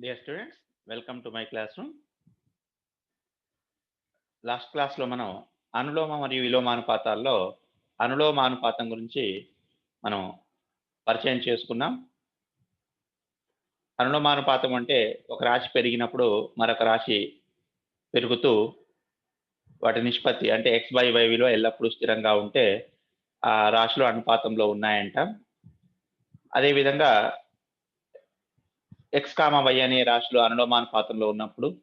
Dear students welcome to my class room last క్లాస్లో మనం అనులోమ మరియు విలోమానుపాతాల్లో అనులోమానుపాతం గురించి మనం పరిచయం చేసుకున్నాం. అనులోమానుపాతం అంటే ఒక రాశి పెరిగినప్పుడు మరొక రాశి పెరుగుతూ వాటి నిష్పత్తి అంటే ఎక్స్ బై వై విలువ ఎల్లప్పుడూ స్థిరంగా ఉంటే ఆ రాశులు అనుపాతంలో ఉన్నాయంట. అదేవిధంగా ఎక్స్ కామ వై అనే రాశులు అనులోమానుపాతంలో ఉన్నప్పుడు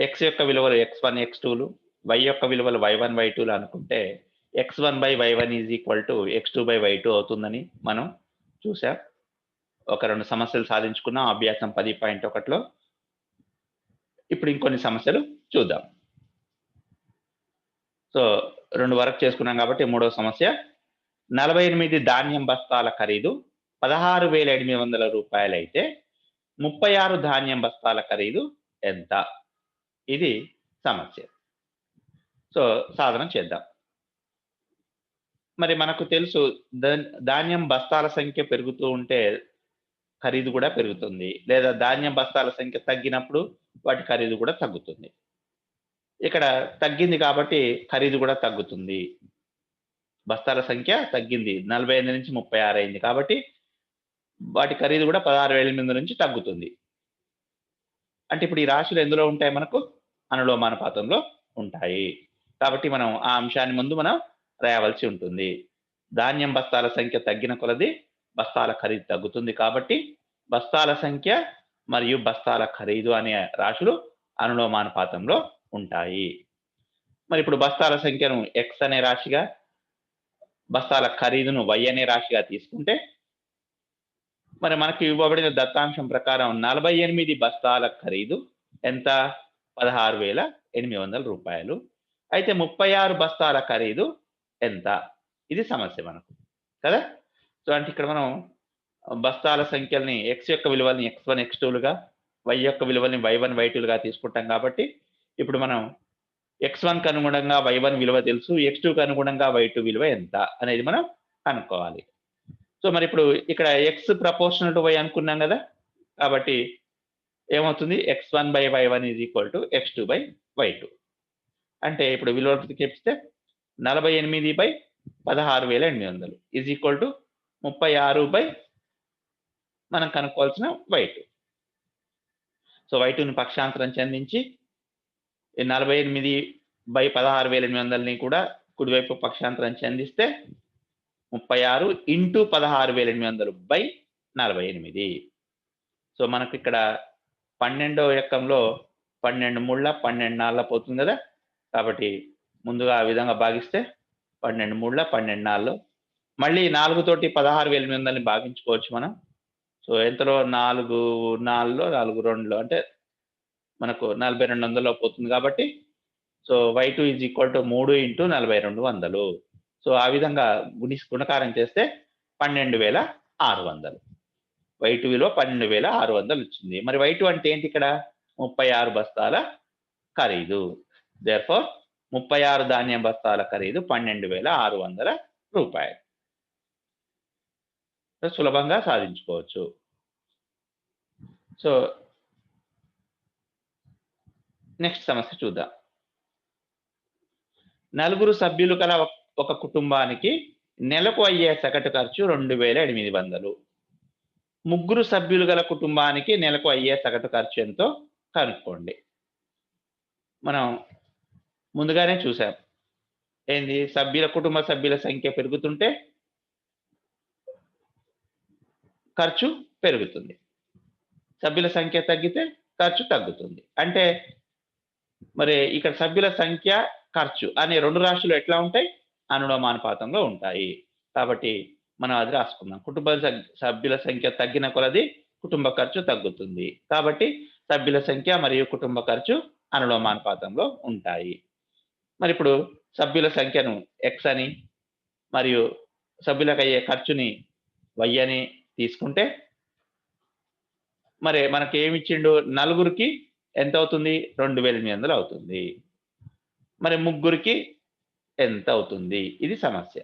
ఎక్స్ యొక్క విలువలు ఎక్స్ వన్ ఎక్స్ టూలు వై యొక్క విలువలు వై వన్ వై టూలు అనుకుంటే X one by Y one is equal to X two by Y two అవుతుందని మనం చూసాం ఒక రెండు సమస్యలు సాధించుకున్నాం. అభ్యాసం పది పాయింట్ ఒకటిలో. ఇప్పుడు ఇంకొన్ని సమస్యలు చూద్దాం. సో రెండు వరకు చేసుకున్నాం కాబట్టి మూడవ సమస్య. నలభై ఎనిమిది ధాన్యం బస్తాల ఖరీదు. పదహారు వేల ఎనిమిది వందల రూపాయలైతే ముప్పై ఆరు ధాన్యం బస్తాల ఖరీదు ఎంత? ఇది సమస్య. సో సాధన చేద్దాం. మరి మనకు తెలుసు ధాన్యం బస్తాల సంఖ్య పెరుగుతూ ఉంటే ఖరీదు కూడా పెరుగుతుంది. లేదా ధాన్యం బస్తాల సంఖ్య తగ్గినప్పుడు వాటి ఖరీదు కూడా తగ్గుతుంది. ఇక్కడ తగ్గింది కాబట్టి ఖరీదు కూడా తగ్గుతుంది. బస్తాల సంఖ్య తగ్గింది. నలభై ఎనిమిది నుంచి ముప్పై ఆరు అయింది కాబట్టి వాటి ఖరీదు కూడా పదహారు వేల ఎనిమిది నుంచి తగ్గుతుంది. అంటే ఇప్పుడు ఈ రాశులు ఎందులో ఉంటాయి మనకు? అనులోమానుపాతంలో ఉంటాయి. కాబట్టి మనం ఆ అంశాన్ని ముందు మనం రాయవలసి ఉంటుంది. ధాన్యం బస్తాల సంఖ్య తగ్గిన కొలది బస్తాల ఖరీదు తగ్గుతుంది కాబట్టి బస్తాల సంఖ్య మరియు బస్తాల ఖరీదు అనే రాశులు అనులోమానుపాతంలో ఉంటాయి. మరి ఇప్పుడు బస్తాల సంఖ్యను ఎక్స్ అనే రాశిగా బస్తాల ఖరీదును వై అనే రాశిగా తీసుకుంటే మరి మనకి ఇవ్వబడిన దత్తాంశం ప్రకారం నలభై ఎనిమిది బస్తాల ఖరీదు. ఎంత? పదహారు వేల ఎనిమిది వందల రూపాయలు. అయితే ముప్పై ఆరు బస్తాల ఖరీదు ఎంత? ఇది సమస్య మనకు. కదా? సో అంటే ఇక్కడ మనం బస్తాల సంఖ్యల్ని ఎక్స్ యొక్క విలువల్ని ఎక్స్ వన్ ఎక్స్ టూలుగా వై యొక్క విలువల్ని వై వన్ వై టూలుగా తీసుకుంటాం కాబట్టి ఇప్పుడు మనం ఎక్స్ వన్కి అనుగుణంగా వై వన్ విలువ తెలుసు ఎక్స్ టూకి అనుగుణంగా వై టూ విలువ ఎంత అనేది మనం కనుక్కోవాలి. సో మరి ఇప్పుడు ఇక్కడ ఎక్స్ ప్రపోర్షనల్ టు వై అనుకున్నాం కదా కాబట్టి ఏమవుతుంది? X one by Y one is equal to X two by Y two అంటే ఇప్పుడు విలువ చెప్తే నలభై ఎనిమిది బై పదహారు వేల ఎనిమిది వందలు ఈజ్ ఈక్వల్ టు ముప్పై ఆరు బై మనం కనుక్కోవాల్సిన వై టూ సో వై టూని పక్షాంతరం చెందించి నలభై ఎనిమిది బై పదహారు వేల ఎనిమిది వందలని కూడా కుడివైపు పక్షాంతరం చెందిస్తే ముప్పై ఆరు ఇంటూ పదహారు వేల ఎనిమిది వందలు బై నలభై ఎనిమిది. సో మనకు ఇక్కడ పన్నెండవ ఎక్కంలో పన్నెండు ముళ్ళ పన్నెండు నాళ్ళ పోతుంది కదా? కాబట్టి ముందుగా ఆ విధంగా భాగిస్తే పన్నెండు మూడుల పన్నెండు నాళ్ళు మళ్ళీ నాలుగుతోటి పదహారు వేల ఎనిమిది వందలని భాగించుకోవచ్చు మనం. సో ఎంతలో? నాలుగు నాలుగులో నాలుగు రెండులో. అంటే మనకు నలభై రెండు వందలు పోతుంది కాబట్టి. So Y two is equal to మూడు ఇంటూ నలభై రెండు వందలు. సో ఆ విధంగా గుణి గుణకారం చేస్తే పన్నెండు వేల ఆరు వందలు. వై టూ విలువ పన్నెండు వేల ఆరు వందలు వచ్చింది. మరి వై టూ అంటే ఏంటి ఇక్కడ? ముప్పై ఆరు బస్తాల ఖరీదు. దేర్ఫోర్ ముప్పై ఆరు ధాన్యం బస్తాల ఖరీదు పన్నెండు వేల ఆరు వందల రూపాయలు. సులభంగా సాధించుకోవచ్చు. సో నెక్స్ట్ సమస్య చూద్దాం. నలుగురు సభ్యులు కల ఒక ఒక కుటుంబానికి నెలకు అయ్యే సగటు ఖర్చు రెండు వేల ఎనిమిది వందలు. ముగ్గురు సభ్యులు గల కుటుంబానికి నెలకు అయ్యే సగటు ఖర్చు ఎంతో కనుక్కోండి. మనం ముందుగానే చూసాం. ఏంది? సభ్యుల కుటుంబ సభ్యుల సంఖ్య పెరుగుతుంటే ఖర్చు పెరుగుతుంది. సభ్యుల సంఖ్య తగ్గితే ఖర్చు తగ్గుతుంది. అంటే మరి ఇక్కడ సభ్యుల సంఖ్య ఖర్చు అనే రెండు రాశులు ఎట్లా ఉంటాయి? అనులోమానుపాతంలో ఉంటాయి. కాబట్టి మనం అది రాసుకుందాం. కుటుంబ సభ్యుల సంఖ్య తగ్గిన కొలది కుటుంబ ఖర్చు తగ్గుతుంది. కాబట్టి సభ్యుల సంఖ్య మరియు కుటుంబ ఖర్చు అనులోమానుపాతంలో ఉంటాయి. మరి ఇప్పుడు సభ్యుల సంఖ్యను ఎక్స్ అని మరియు సభ్యులకు అయ్యే ఖర్చుని వై అని తీసుకుంటే మరి మనకి ఏమి ఇచ్చిండు? నలుగురికి ఎంత అవుతుంది? రెండు వేల ఎనిమిది వందలు అవుతుంది. మరి ముగ్గురికి ఎంత అవుతుంది ఇది సమస్య.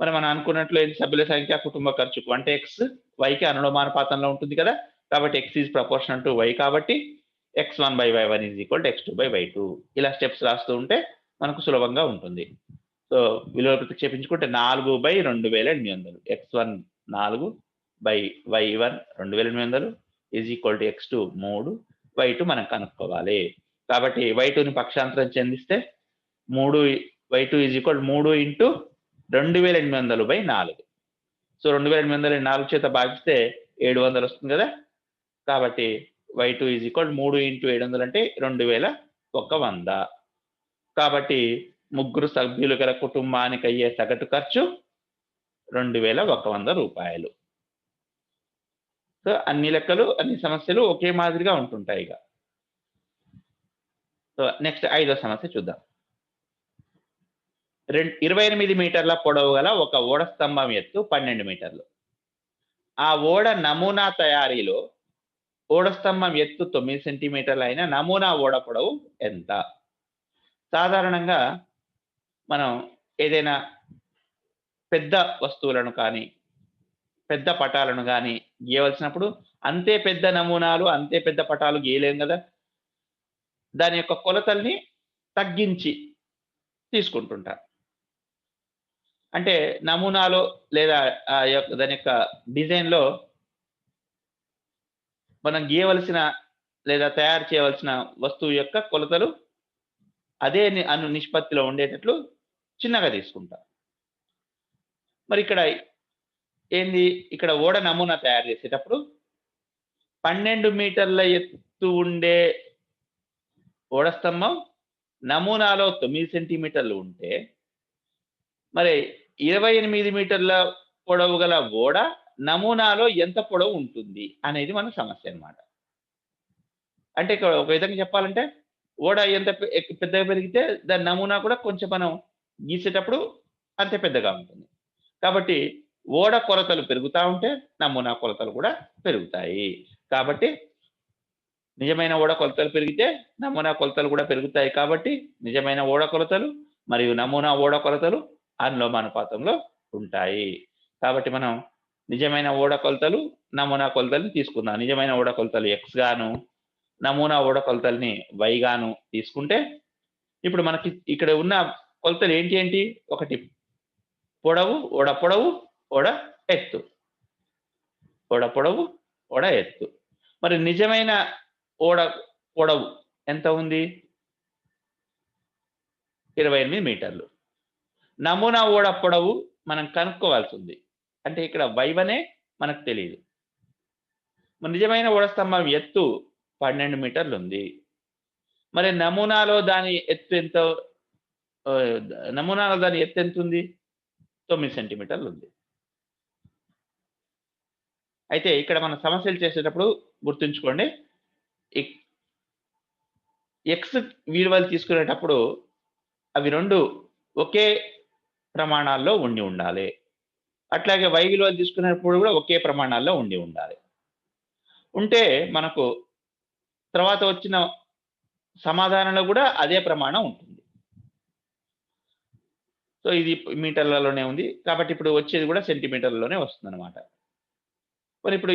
మరి మనం అనుకున్నట్లు ఏంటి? సభ్యుల సంఖ్య కుటుంబ ఖర్చుకు అంటే ఎక్స్ వైకి అనులోమానుపాతంలో ఉంటుంది కదా? కాబట్టి X is proportional to Y కాబట్టి X one by Y one is equal to X two by Y two ఇలా స్టెప్స్ రాస్తూ ఉంటే మనకు సులభంగా ఉంటుంది. సో విలువ ప్రతిక్షేపించుకుంటే నాలుగు బై రెండు వేల ఎనిమిది వందలు. ఎక్స్ వన్ నాలుగు బై వై వన్ రెండు వేల ఎనిమిది వందలు is equal to X two మూడు. వై టూ మనం కనుక్కోవాలి. కాబట్టి వై టూని పక్షాంతరం చెందిస్తే మూడు వై టూ ఈజ్ ఈక్వల్ మూడు ఇంటూ రెండు వేల ఎనిమిది వందలు బై నాలుగు. సో రెండు వేల ఎనిమిది వందలు నాలుగు చేత భాగిస్తే ఏడు వందలు వస్తుంది కదా? కాబట్టి వై టూ ఈజ్ ఈక్వల్ మూడు ఇంటూ ఏడు వందలు అంటే రెండు వేల ఒక వంద. కాబట్టి ముగ్గురు సభ్యులు గల కుటుంబానికి అయ్యే సగటు ఖర్చు రెండు వేల ఒక వంద రూపాయలు. సో అన్ని లెక్కలు అన్ని సమస్యలు ఒకే మాదిరిగా ఉంటుంటాయి ఇక. సో నెక్స్ట్ ఐదో సమస్య చూద్దాం. రెండు ఇరవై ఎనిమిది మీటర్ల పొడవు గల ఒక ఓడ స్తంభం ఎత్తు పన్నెండు మీటర్లు. ఆ ఓడ నమూనా తయారీలో ఓడ స్తంభం ఎత్తు తొమ్మిది సెంటీమీటర్లు అయిన నమూనా ఓడ పొడవు ఎంత? సాధారణంగా మనం ఏదైనా పెద్ద వస్తువులను కానీ పెద్ద పటాలను కానీ గీయవలసినప్పుడు అంతే పెద్ద నమూనాలు అంతే పెద్ద పటాలు గీయలేం కదా? దాని యొక్క కొలతల్ని తగ్గించి తీసుకుంటుంటారు అంటే నమూనాలో లేదా ఆ యొక్క దాని యొక్క డిజైన్లో మనం గీయవలసిన లేదా తయారు చేయవలసిన వస్తువు యొక్క కొలతలు అదే అను నిష్పత్తిలో ఉండేటట్లు చిన్నగా తీసుకుంటాం. మరి ఇక్కడ ఏంది? ఇక్కడ ఓడ నమూనా తయారు చేసేటప్పుడు పన్నెండు మీటర్ల ఎత్తు ఉండే ఓడ స్తంభం నమూనాలో తొమ్మిది సెంటీమీటర్లు ఉంటే మరి ఇరవై ఎనిమిది మీటర్ల పొడవు గల ఓడ నమూనాలో ఎంత పొడవు ఉంటుంది అనేది మన సమస్య అనమాట అంటే ఇక్కడ ఒక విధంగా చెప్పాలంటే ఓడ ఎంత పెద్దగా పెరిగితే దాని నమూనా కూడా కొంచెం మనం గీసేటప్పుడు అంతే పెద్దగా ఉంటుంది. కాబట్టి ఓడ కొలతలు పెరుగుతూ ఉంటే నమూనా కొలతలు కూడా పెరుగుతాయి. కాబట్టి నిజమైన ఓడ కొలతలు పెరిగితే నమూనా కొలతలు కూడా పెరుగుతాయి కాబట్టి నిజమైన ఓడ కొలతలు మరియు నమూనా ఓడ కొలతలు అనులోమానుపాతంలో ఉంటాయి. కాబట్టి మనం నిజమైన ఓడ కొలతలు నమూనా కొలతల్ని తీసుకుందాం. నిజమైన ఓడ కొలతలు ఎక్స్ గాను నమూనా ఓడ కొలతల్ని వై గాను తీసుకుంటే ఇప్పుడు మనకి ఇక్కడ ఉన్న కొలతలు ఏంటి ఏంటి? ఒకటి పొడవు ఓడ పొడవు ఓడ ఎత్తు. ఓడ పొడవు ఓడ ఎత్తు. మరి నిజమైన ఓడ పొడవు ఎంత ఉంది? ఇరవై ఎనిమిది మీటర్లు. నమూనా ఓడ పొడవు మనం కనుక్కోవాల్సి ఉంది అంటే ఇక్కడ వైవనే మనకు తెలియదు. నిజమైన ఓడ స్తంభం ఎత్తు పన్నెండు మీటర్లు ఉంది మరి నమూనాలో దాని ఎత్తు ఎంత నమూనాలో దాని ఎత్తు ఎంత ఉంది తొమ్మిది సెంటీమీటర్లు ఉంది అయితే ఇక్కడ మనం సమస్యలు చేసేటప్పుడు గుర్తుంచుకోండి. ఎక్స్ విలువలు తీసుకునేటప్పుడు అవి రెండు ఒకే ప్రమాణాల్లో ఉండి ఉండాలి. అట్లాగే వై విలువలు తీసుకునేటప్పుడు కూడా ఒకే ప్రమాణాల్లో ఉండి ఉండాలి. ఉంటే మనకు తర్వాత వచ్చిన సమాధానంలో కూడా అదే ప్రమాణం ఉంటుంది. సో ఇది మీటర్లలోనే ఉంది. కాబట్టి ఇప్పుడు వచ్చేది కూడా సెంటీమీటర్లలోనే వస్తుంది అనమాట మరి ఇప్పుడు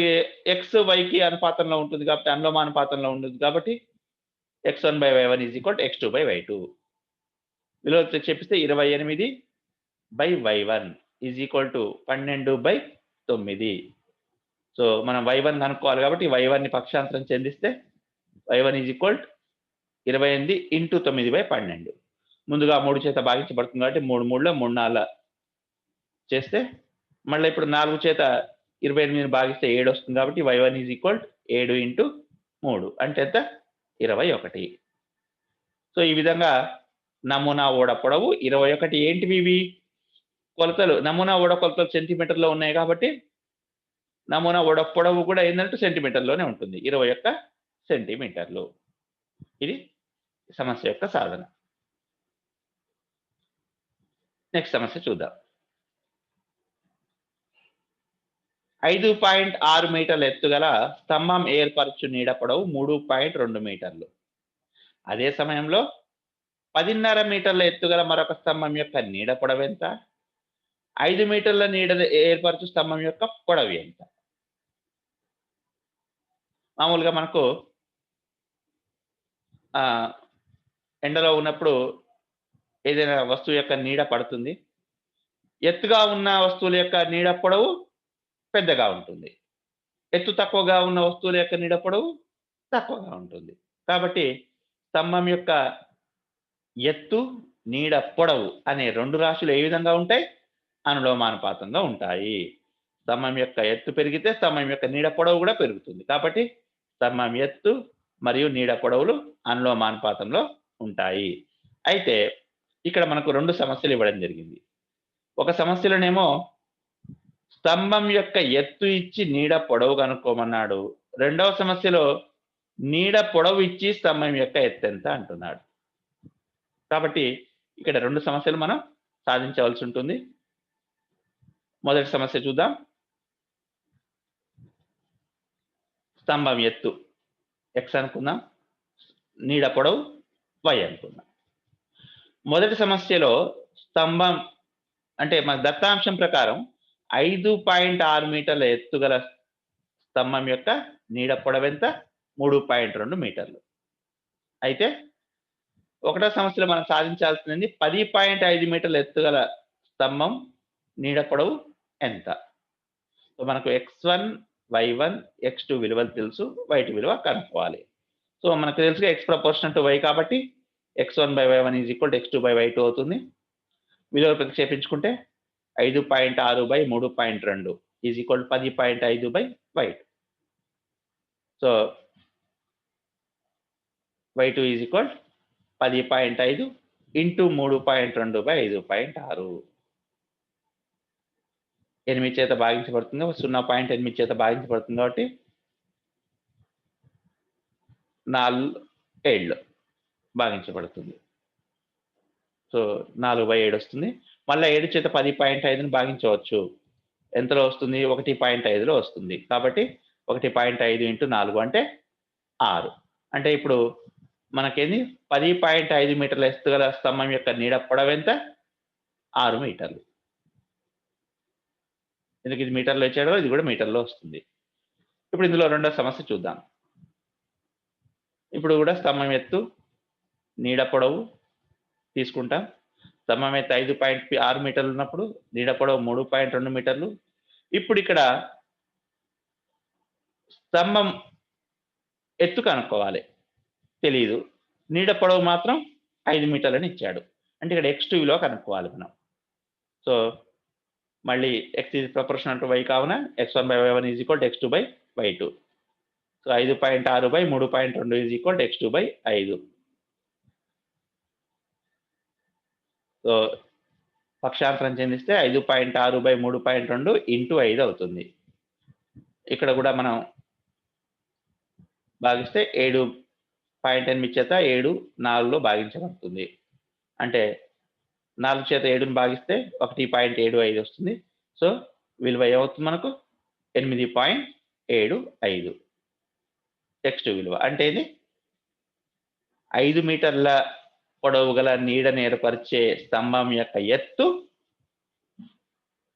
ఎక్స్ వైకి అనుపాతంలో ఉంటుంది కాబట్టి అనులోమానుపాతంలో ఉంటుంది కాబట్టి X one by Y one is equal X two by Y two విలువ చెప్పిస్తే ఇరవై ఎనిమిది by Y one is equal to పన్నెండు బై తొమ్మిది. సో మనం వై వన్ కనుక్కోవాలి కాబట్టి వై వన్ని పక్షాంతరం చెందిస్తే వై వన్ ఈజ్ ఈక్వల్ ఇరవై ఎనిమిది ఇంటూ తొమ్మిది బై పన్నెండు. ముందుగా మూడు చేత భాగించబడుతుంది కాబట్టి మూడు మూడులో మూడు నాలుగు చేస్తే మళ్ళీ ఇప్పుడు నాలుగు చేత ఇరవై ఎనిమిదిని భాగిస్తే ఏడు వస్తుంది కాబట్టి వై వన్ ఈజ్ ఈక్వల్ ఏడు ఇంటూ మూడు. అంటే ఎంత? ఇరవై ఒకటి. సో ఈ విధంగా నమూనా ఓడ పొడవు ఇరవై ఒకటి ఏంటివి ఇవి? కొలతలు నమూనా ఓడ కొలతలు సెంటీమీటర్లో ఉన్నాయి కాబట్టి నమూనా ఓడ పొడవు కూడా ఏంటంటే సెంటీమీటర్లోనే ఉంటుంది. ఇరవై ఒక్క సెంటీమీటర్లు. ఇది సమస్య యొక్క సాధన. నెక్స్ట్ సమస్య చూద్దాం. ఐదు పాయింట్ ఆరు మీటర్ల ఎత్తుగల స్తంభం ఏర్పరచు నీడ పొడవు మూడు పాయింట్ రెండు మీటర్లు. అదే సమయంలో పదిన్నర మీటర్ల ఎత్తుగల మరొక స్తంభం యొక్క నీడ పొడవు ఎంత? ఐదు మీటర్ల నీడ ఏర్పరచు స్తంభం యొక్క పొడవు ఎంత? మామూలుగా మనకు ఎండలో ఉన్నప్పుడు ఏదైనా వస్తువు యొక్క నీడ పడుతుంది. ఎత్తుగా ఉన్న వస్తువుల యొక్క నీడ పొడవు పెద్దగా ఉంటుంది. ఎత్తు తక్కువగా ఉన్న వస్తువుల యొక్క నీడ పొడవు తక్కువగా ఉంటుంది. కాబట్టి స్తంభం యొక్క ఎత్తు నీడ పొడవు అనే రెండు రాశులు ఏ విధంగా ఉంటాయి? అనులోమానుపాతంగా ఉంటాయి. స్తంభం యొక్క ఎత్తు పెరిగితే స్తంభం యొక్క నీడ పొడవు కూడా పెరుగుతుంది. కాబట్టి స్తంభం ఎత్తు మరియు నీడ పొడవులు అనులోమానుపాతంలో ఉంటాయి. అయితే ఇక్కడ మనకు రెండు సమస్యలు ఇవ్వడం జరిగింది. ఒక సమస్యలోనేమో స్తంభం యొక్క ఎత్తు ఇచ్చి నీడ పొడవు కనుక్కోమన్నాడు. రెండవ సమస్యలో నీడ పొడవు ఇచ్చి స్తంభం యొక్క ఎత్తు ఎంత అంటున్నాడు. కాబట్టి ఇక్కడ రెండు సమస్యలు మనం సాధించవలసి ఉంటుంది. మొదటి సమస్య చూద్దాం. స్తంభం ఎత్తు ఎక్స్ అనుకుందాం. నీడ పొడవు వై అనుకుందాం. మొదటి సమస్యలో స్తంభం అంటే మన దత్తాంశం ప్రకారం ఐదు పాయింట్ ఆరు మీటర్ల ఎత్తుగల స్తంభం యొక్క నీడ పొడవెంత మూడు పాయింట్ రెండు మీటర్లు. అయితే ఒకటో సమస్యలో మనం సాధించాల్సింది పది పాయింట్ ఐదు మీటర్ల ఎత్తుగల స్తంభం నీడ పొడవు ఎంత? సో మనకు X one Y one X two విలువలు తెలుసు. వైటి విలువ కనుక్కోవాలి. సో మనకు తెలుసుగా ఎక్స్ ప్రపోర్షనల్ టు వై కాబట్టి X one by Y one is equal X two by Y two అవుతుంది. విలువ ప్రతిక్షేపించుకుంటే ఐదు పాయింట్ ఆరు బై మూడు పాయింట్ రెండు ఈజ్ ఈక్వల్ పది పాయింట్ ఐదు by Y so Y two is equal పది పాయింట్ ఐదు ఇంటూ మూడు పాయింట్ రెండు బై ఐదు పాయింట్ ఆరు. ఎనిమిది చేత భాగించబడుతుంది సున్నా పాయింట్ ఎనిమిది చేత భాగించబడుతుంది కాబట్టి నాలుగు ఏళ్ళు భాగించబడుతుంది. సో నాలుగు బై ఏడు వస్తుంది. మళ్ళీ ఏడు చేత పది పాయింట్ ఐదుని భాగించవచ్చు. ఎంతలో వస్తుంది? ఒకటి పాయింట్ ఐదులో వస్తుంది. కాబట్టి ఒకటి పాయింట్ ఐదు ఇంటూ నాలుగు అంటే ఆరు. అంటే ఇప్పుడు మనకేంది? పది పాయింట్ ఐదు మీటర్ల ఎత్తుగల స్తంభం యొక్క నీడ పొడవెంత ఎంత? ఆరు మీటర్లు. ఎందుకు ఇది మీటర్లో ఇచ్చాడో? ఇది కూడా మీటర్లో వస్తుంది. ఇప్పుడు ఇందులో రెండో సమస్య చూద్దాం. ఇప్పుడు కూడా స్తంభం ఎత్తు నీడ పొడవు తీసుకుంటాం. స్తంభం ఎత్తు ఐదు పాయింట్ ఆరు మీటర్లు ఉన్నప్పుడు నీడ పొడవు మూడు పాయింట్ రెండు మీటర్లు. ఇప్పుడు ఇక్కడ స్తంభం ఎత్తు కనుక్కోవాలి. తెలియదు నీడ పొడవు మాత్రం ఐదు మీటర్లని ఇచ్చాడు. అంటే ఇక్కడ ఎక్స్ టూ విలువ కనుక్కోవాలి మనం. సో మళ్ళీ X is proportional to Y కావున X one by Y one is equal X two by Y two so ఐదు పాయింట్ ఆరు బై మూడు పాయింట్ రెండు is equal X two by ఐదు. సో పక్షాంతరం చెందిస్తే ఐదు పాయింట్ ఆరు బై మూడు పాయింట్ రెండు ఇంటూ ఐదు అవుతుంది. ఇక్కడ కూడా మనం భాగిస్తే ఏడు పాయింట్ ఎనిమిది చేత ఏడు నాలుగులో భాగించబడుతుంది. అంటే నాలుగు చేత ఏడుని భాగిస్తే ఒకటి పాయింట్ ఏడు ఐదు వస్తుంది. సో విలువ ఏమవుతుంది మనకు? ఎనిమిది పాయింట్ ఏడు ఐదు. టెక్స్ట్ విలువ అంటే ఇది ఐదు మీటర్ల పొడవు గల నీడను ఏర్పరిచే స్తంభం యొక్క ఎత్తు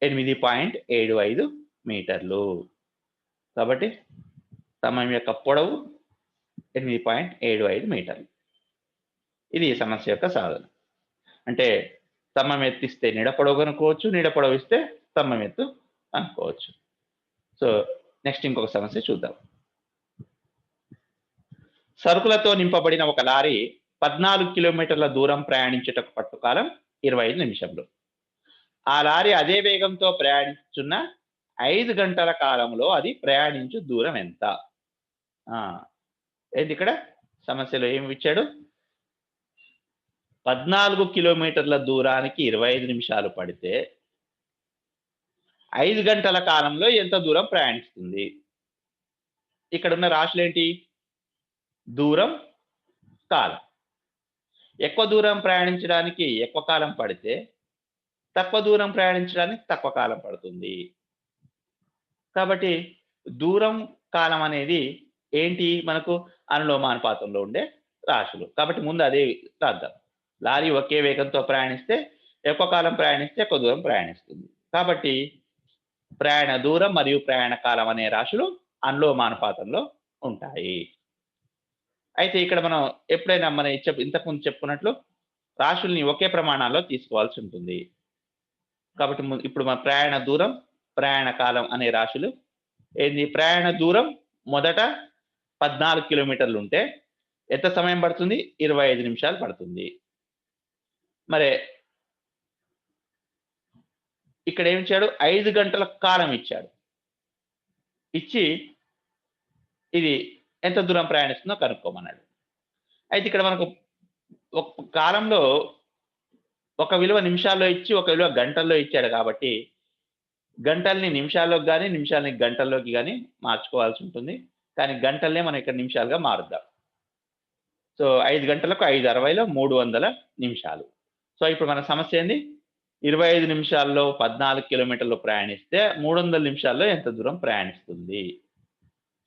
ఎనిమిది పాయింట్ ఏడు ఐదు మీటర్లు. కాబట్టి స్తంభం యొక్క పొడవు ఎనిమిది పాయింట్ ఏడు ఐదు మీటర్లు. ఇది సమస్య యొక్క సాధన. అంటే స్తంభం ఎత్తిస్తే నీడ పొడవు కనుక్కోవచ్చు నీడ స్తంభం ఎత్తు అనుకోవచ్చు. సో నెక్స్ట్ ఇంకొక సమస్య చూద్దాం. సరుకులతో నింపబడిన ఒక లారీ పద్నాలుగు కిలోమీటర్ల దూరం ప్రయాణించుటకు పట్టుకాలం ఇరవై ఐదు నిమిషంలో ఆ లారీ అదే వేగంతో ప్రయాణించున్న ఐదు గంటల కాలంలో అది ప్రయాణించు దూరం ఎంత? ఆ, ఏంటి ఇక్కడ? సమస్యలో ఏమి ఇచ్చాడు? పద్నాలుగు కిలోమీటర్ల దూరానికి ఇరవై ఐదు నిమిషాలు పడితే ఐదు గంటల కాలంలో ఎంత దూరం ప్రయాణిస్తుంది? ఇక్కడ ఉన్న రాశులు ఏంటి దూరం కాలం. ఎక్కువ దూరం ప్రయాణించడానికి ఎక్కువ కాలం పడితే తక్కువ దూరం ప్రయాణించడానికి తక్కువ కాలం పడుతుంది. కాబట్టి దూరం కాలం అనేది ఏంటి? మనకు అనులోమానుపాతంలో ఉండే రాశులు. కాబట్టి ముందు అదే రాద్దాం. లారీ ఒకే వేగంతో ప్రయాణిస్తే ఎక్కువ కాలం ప్రయాణిస్తే ఎక్కువ దూరం ప్రయాణిస్తుంది. కాబట్టి ప్రయాణ దూరం మరియు ప్రయాణ కాలం అనే రాశులు అనులోమానుపాతంలో ఉంటాయి. అయితే ఇక్కడ మనం ఎప్పుడైనా మన చెప్ ఇంతకుముందు చెప్పుకున్నట్లు రాశుల్ని ఒకే ప్రమాణాల్లో తీసుకోవాల్సి ఉంటుంది. కాబట్టి ఇప్పుడు మన ప్రయాణ దూరం ప్రయాణ కాలం అనే రాశులు ఏంది? ప్రయాణ దూరం మొదట పద్నాలుగు కిలోమీటర్లు ఉంటే ఎంత సమయం పడుతుంది? ఇరవై ఐదు నిమిషాలు పడుతుంది. మరి ఇక్కడ ఏమి ఇచ్చాడు? ఐదు గంటల కాలం ఇచ్చాడు. ఇచ్చి ఇది ఎంత దూరం ప్రయాణిస్తుందో కనుక్కోమన్నాడు. అయితే ఇక్కడ మనకు ఒక కాలంలో ఒక విలువ నిమిషాల్లో ఇచ్చి ఒక విలువ గంటల్లో ఇచ్చాడు కాబట్టి గంటల్ని నిమిషాల్లోకి కానీ నిమిషాలని గంటల్లోకి కానీ మార్చుకోవాల్సి ఉంటుంది. కానీ గంటల్నే మనం ఇక్కడ నిమిషాలుగా మారుద్దాం. సో ఐదు గంటలకు ఐదు అరవైలో మూడు వందల నిమిషాలు. సో ఇప్పుడు మన సమస్య ఏంది? ఇరవై ఐదు నిమిషాల్లో పద్నాలుగు కిలోమీటర్లు ప్రయాణిస్తే మూడు వందల నిమిషాల్లో ఎంత దూరం ప్రయాణిస్తుంది?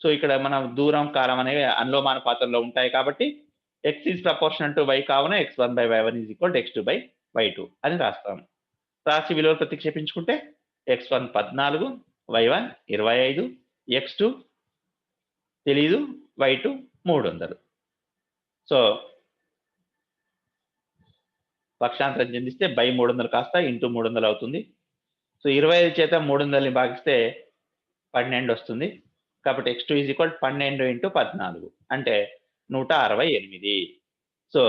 సో ఇక్కడ మన దూరం కాలం అనేవి అనులోమానుపాతంలో ఉంటాయి కాబట్టి X is proportional to Y కావున X one by Y one is equal X two by Y two అని రాస్తాం. రాసి విలువలు ప్రతిక్షేపించుకుంటే ఎక్స్ వన్ పద్నాలుగు వై వన్ ఇరవై ఐదు ఎక్స్ టూ తెలీదు వై టూ మూడు వందలు. సో పక్షాంతరం చెందిస్తే బై మూడు వందలు కాస్త ఇంటూ మూడు వందలు అవుతుంది. సో ఇరవై ఐదు చేత మూడు వందలని భాగిస్తే పన్నెండు వస్తుంది. కాబట్టి ఎక్స్ టూ ఈజ్ ఈక్వల్ పన్నెండు ఇంటూ పద్నాలుగు. అంటే నూట అరవై ఎనిమిది. సో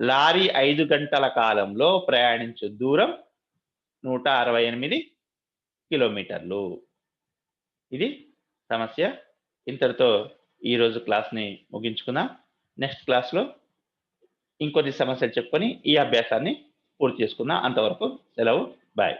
లారీ ఐదు గంటల కాలంలో ప్రయాణించు దూరం నూట అరవై ఎనిమిది కిలోమీటర్లు. ఇది సమస్య. ఇంతటితో ఈరోజు క్లాస్ని ముగించుకుందాం. నెక్స్ట్ క్లాస్లో ఇంకొన్ని సమస్యలు చెప్పుకొని ఈ అభ్యాసాన్ని పూర్తి చేసుకుందాం. అంతవరకు సెలవు. బాయ్.